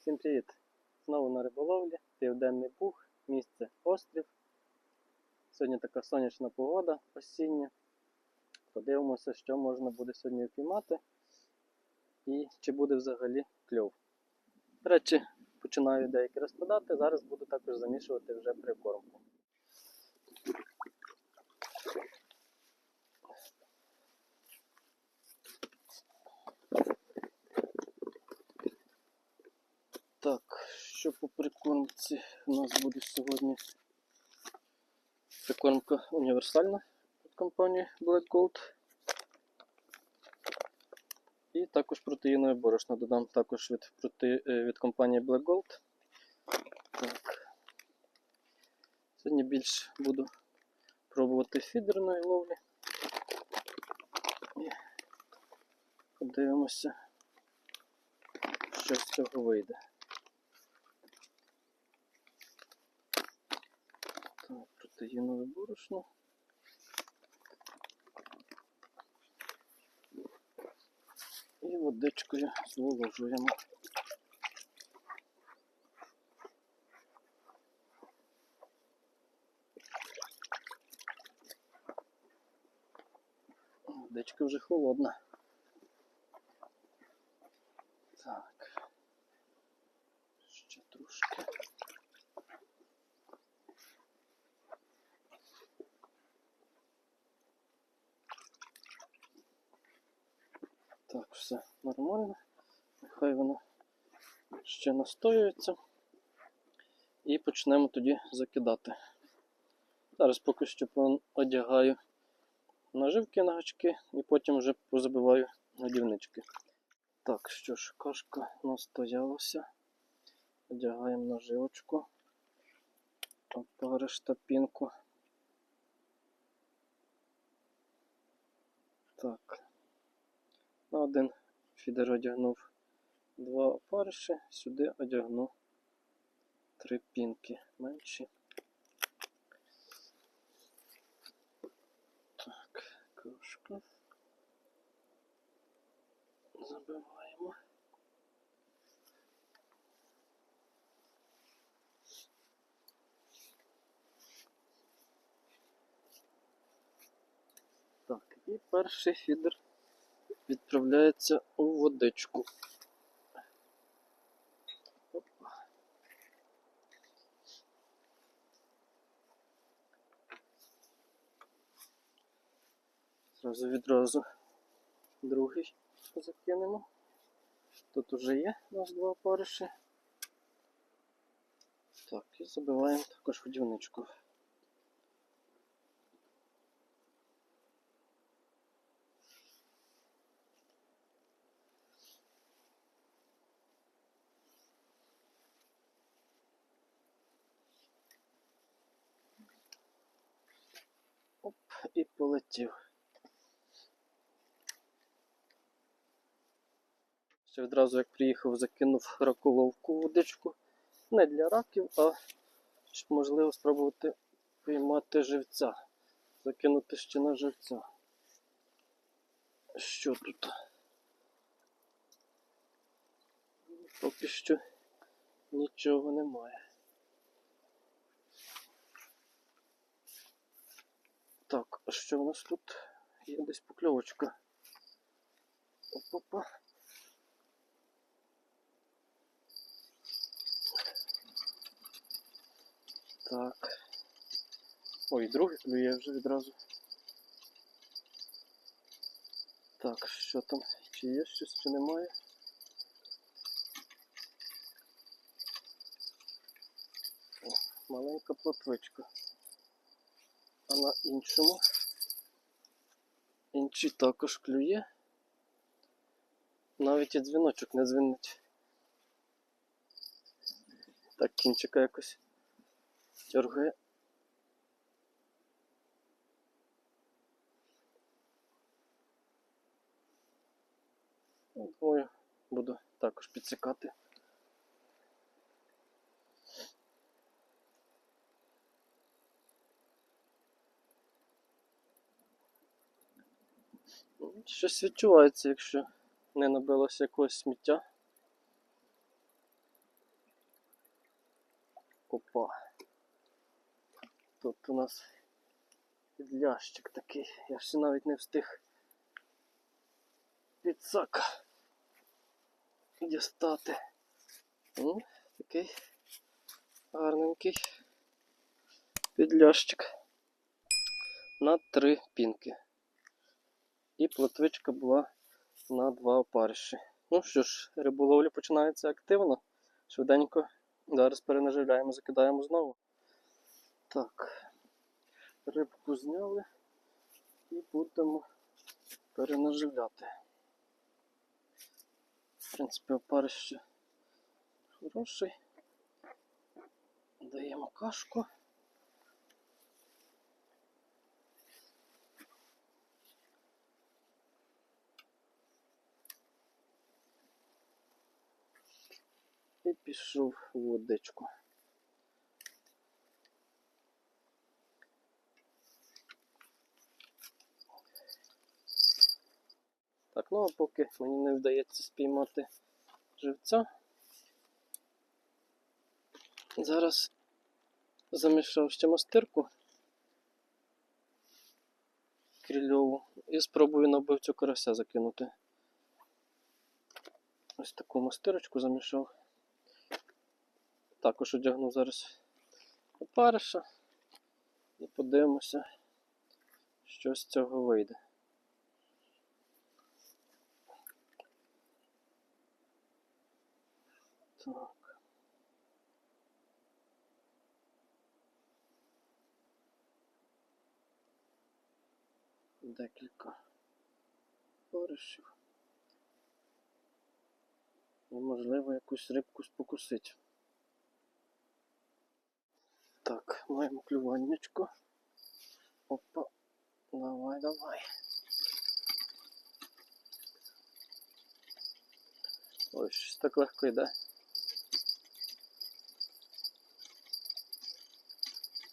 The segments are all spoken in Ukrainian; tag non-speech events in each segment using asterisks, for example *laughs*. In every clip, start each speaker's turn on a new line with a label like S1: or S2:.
S1: Всім привіт! Знову на риболовлі, Південний Пух, місце острів. Сьогодні така сонячна погода осіння. Подивимося, що можна буде сьогодні впіймати і чи буде взагалі кльов. До речі, починаю деякі розкладати, зараз буду також замішувати вже прикормку. Так, що по прикормці у нас буде сьогодні? Прикормка універсальна від компанії Black Gold. І також протеїнове борошно додам також від, проте... е, від компанії Black Gold. Так. Сьогодні більш буду пробувати фідерної ловлі. І подивимося, що з цього вийде. Протеїнове борошно. І водичкою зволожуємо. Водичка вже холодна. Так. Ще трошки. Так, все нормально. Нехай воно ще настоюється. І почнемо тоді закидати. Зараз поки що одягаю наживки на гачки і потім вже позабиваю годівнички. Так, що ж, кашка настоялася. Одягаємо наживочку. Опариш та пінку. Так. На один фідер одягнув два опариші, сюди одягну три пінки менші. Так, кружку. Забиваємо. Так, і перший фідер відправляється у водичку. Зразу відразу другий закинемо. Тут уже є у нас два опариші. Так, і забиваємо також hodівничку. І полетів. Ще відразу як приїхав, закинув ракововку водичку. Не для раків, а щоб можливо спробувати піймати живця. Закинути ще на живця. Що тут? Поки що нічого немає. Так, а що у нас тут? Є десь покльовочка. Опа-па. Так. Ой, другий клює вже відразу. Так, що там? Чи є щось, чи немає? О, маленька плотвичка. А на іншому. Інший також клює. Навіть і дзвіночок не дзвінить. Так, кінчика якось дергає. Думаю, буду також підсікати. Щось відчувається, якщо не набилося якогось сміття. Опа. Тут у нас підлящик такий. Я ще навіть не встиг підсака дістати. Ну, такий гарненький підлящик на три пінки. І плотвичка була на два опариші. Ну що ж, риболовля починається активно. Швиденько. Зараз перенаживляємо, закидаємо знову. Так. Рибку зняли і будемо перенаживляти. В принципі, опариш хороший. Даємо кашку. І пішов водичку. Так, ну а поки мені не вдається спіймати живця. Зараз замішав ще мастирку крильову і спробую на вбивцю карася закинути. Ось таку мастирочку замішав. Також одягну зараз опариша і подивимося, що з цього вийде. Так. Декілька опаришів. І можливо якусь рибку спокусить. Так, маємо клюваннячко. Опа. Давай, давай. Ой, щось так легко йде.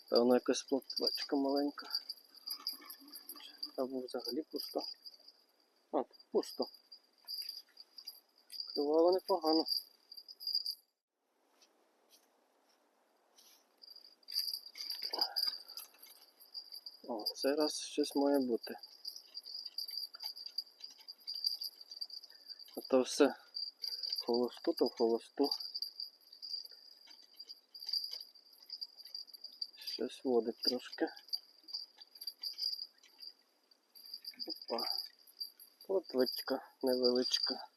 S1: Певно, якась плотвачка маленька. Або взагалі пусто. Тут пусто. Клювало непогано. О, цей раз щось має бути. А то все холосту, то холосту. Щось водить трошки. Опа. Плотвичка невеличка.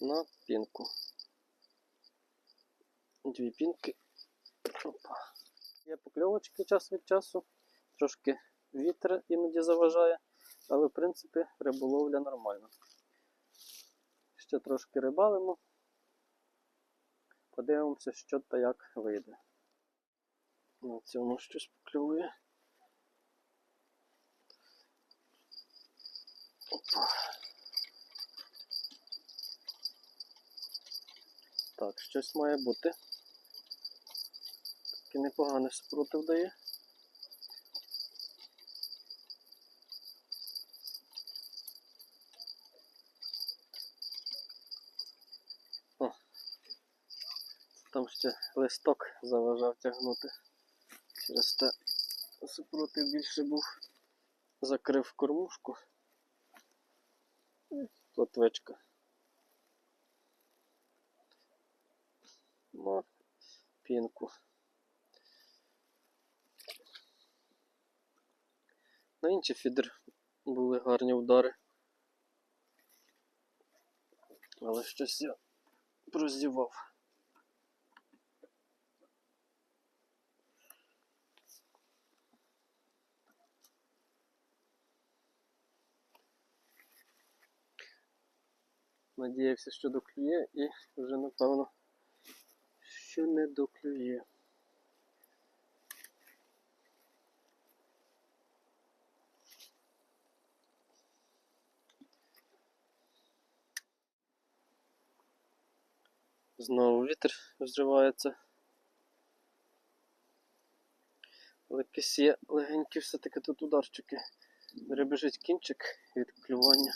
S1: На пінку. Дві пінки. Опа. Є покльовочки час від часу. Трошки вітер іноді заважає, але в принципі риболовля нормальна. Ще трошки рибалимо. Подивимося, що та як вийде. На цьому щось поклює. Опа. Так, щось має бути. Такий непоганий спротив дає. О, там ще листок заважав тягнути. Через те супротив більше був. Закрив кормушку. І Плотвичка. Пінку. На фідер були гарні удари. Але щось я прозівав. Надіявся, що доклює і вже напевно, що не доклює. Знову вітер взривається. Але якісь є легенькі все-таки тут ударчики. Ребежить кінчик від клювання.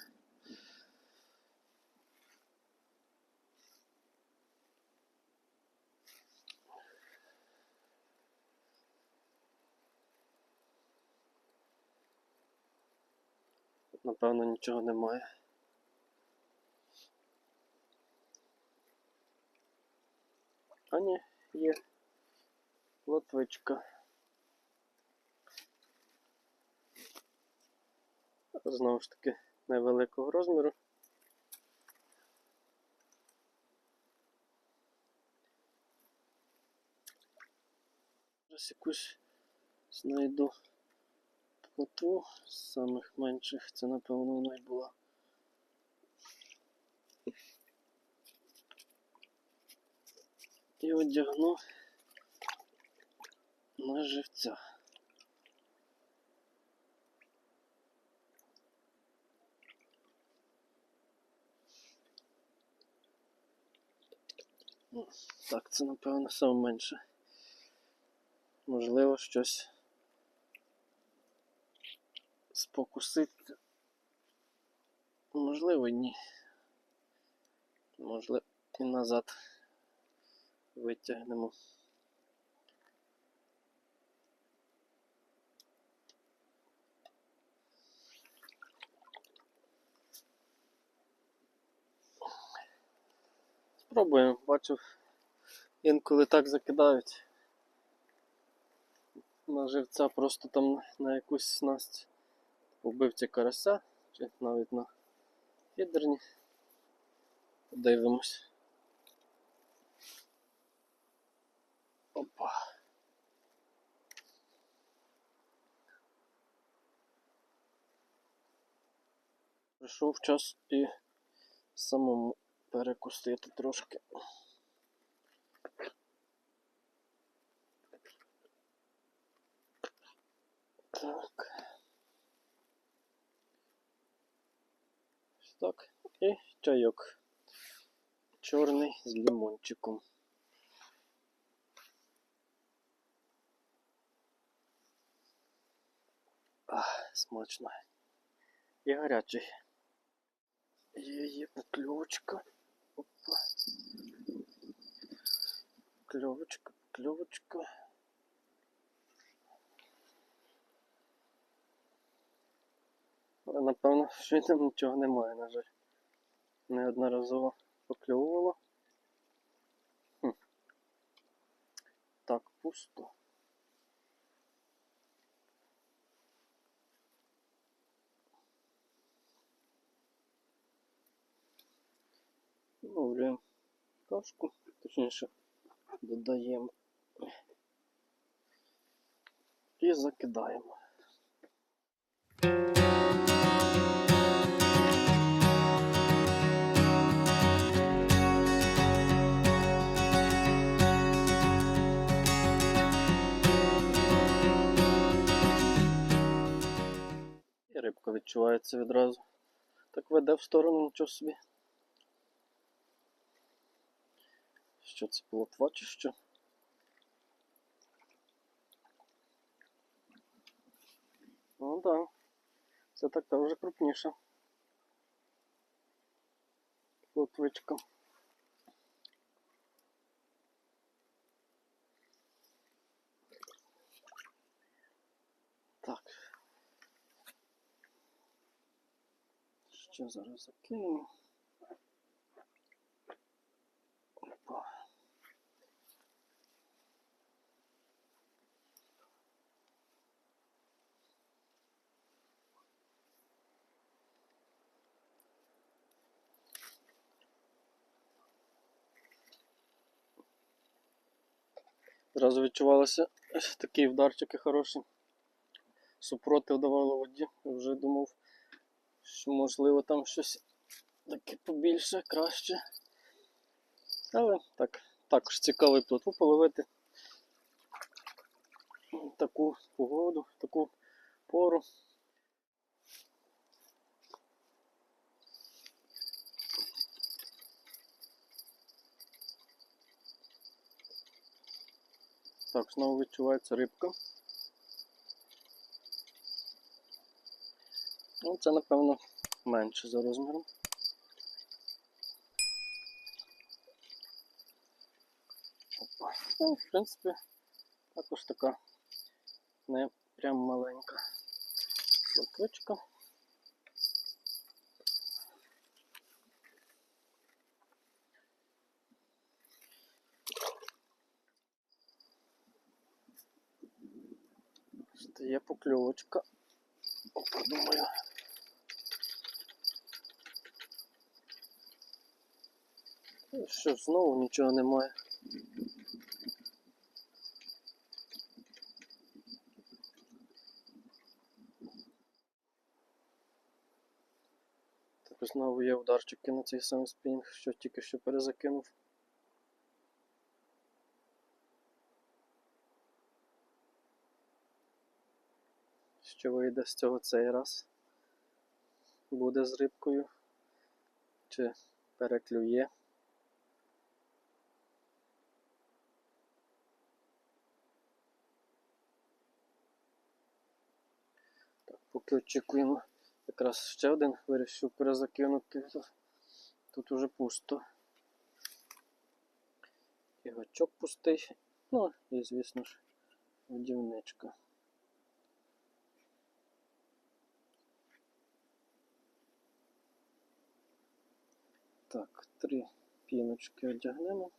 S1: Напевно, нічого немає. А ні, є лотвичка. Знову ж таки, невеликого розміру. Зараз якусь знайду плотву з самих менших. Це, напевно, вона й була. І одягну на живця. Так, це напевно саме менше. Можливо, щось спокусити. Можливо, ні. Можливо, і назад витягнемо. Спробуємо, бачив, інколи так закидають на живця просто там на якусь снасть убивці карася, чи навіть на фідерні. Подивимось. Опа. Прийшов час і самому перекусити трошки. Так. Так. І чайок. Чорний з лимончиком. Смачно. І гарячий. Є, є покльовочка. Опа. Кльовочка, кльовочка. Але напевно, *laughs* що там нічого немає, на жаль. Неодноразово покльовувало. Так, пусто. Ловлюємо кашку, точніше додаємо і закидаємо. Рибка відчувається відразу. Так веде в сторону нічого собі. Що це було два чи що? Ну так. Да. Це така вже крупніша. Плотвичка. Так. Що зараз закинемо? Опа. Зразу відчувалося такі вдарчики хороші. Супротив давало воді. Вже думав, що можливо там щось таке побільше, краще. Але так, також цікавий плотву половити. Таку погоду, таку пору. Так, знову відчувається рибка. Ну, це, напевно, менше за розміром. Опа. Ну, в принципі, також така не прям маленька плотвичка. Стає покльовочка. Опа, думаю. І Що знову нічого немає. Так знову є ударчики на цей самий спінг, що тільки що перезакинув. Що вийде з цього цей раз? Буде з рибкою? Чи переклює? Так, поки очікуємо. Якраз ще один вирішив перезакинути. Тут уже пусто. І гачок пустий. Ну і звісно ж годівничка. Так, три піночки одягнемо.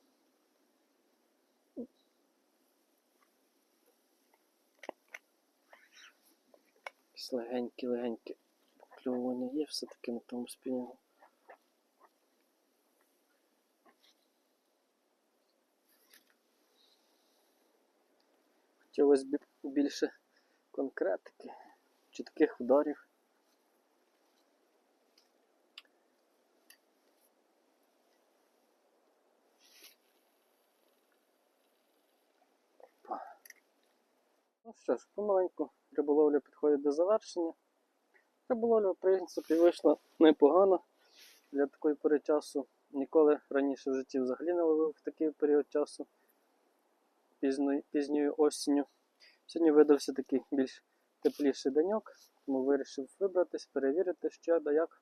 S1: Якісь легенькі-легенькі покльовування є все-таки на тому спінінгу. Хотілося б більше конкретики, чітких ударів. Ну що ж, помаленьку риболовля підходить до завершення. Риболовля, в принципі, вийшла непогано для такої пори часу. Ніколи раніше в житті взагалі не ловив в такий період часу пізньою, осінню. Сьогодні видався такий більш тепліший деньок, тому вирішив вибратись, перевірити, що да як.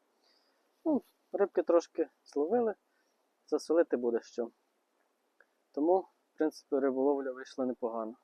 S1: Ну, рибки трошки зловили, засолити буде що. Тому, в принципі, риболовля вийшла непогано.